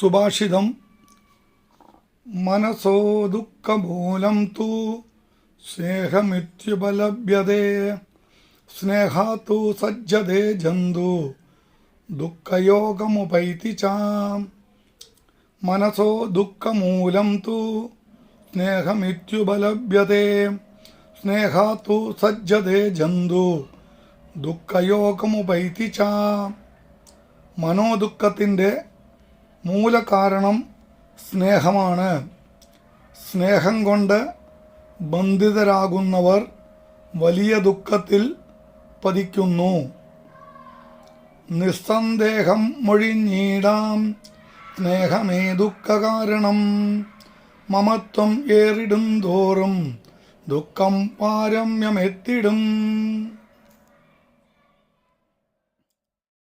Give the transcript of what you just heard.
സുഭാഷിതം മനസോ ദുഃഖമൂലം തൂ സ്നേഹമിത്യുപലഭ്യതേ. സ്നേഹാത്തു സജ്ജതേ ജന്തു ദുഃഖയോഗമുപൈതി ചാം. മനസോ ദുഃഖമൂലം തു സ്നേഹമിത്യുപലഭ്യതേ. സ്നേഹാത്തു സജ്ജതേ ജന്തു ദുഃഖയോഗമുപൈതി ചാം. മനോദുഃഖത്തിന്റെ മൂലകാരണം സ്നേഹമാണ്. സ്നേഹം കൊണ്ട് ബന്ധിതരാകുന്നവർ വലിയ ദുഃഖത്തിൽ പതിക്കുന്നു. നിസ്സന്ദേഹം മൊഴിഞ്ഞീടാം സ്നേഹമേ ദുഃഖകാരണം. മമത്വം ഏറിടും തോറും ദുഃഖം പാരമ്യമെത്തിടും.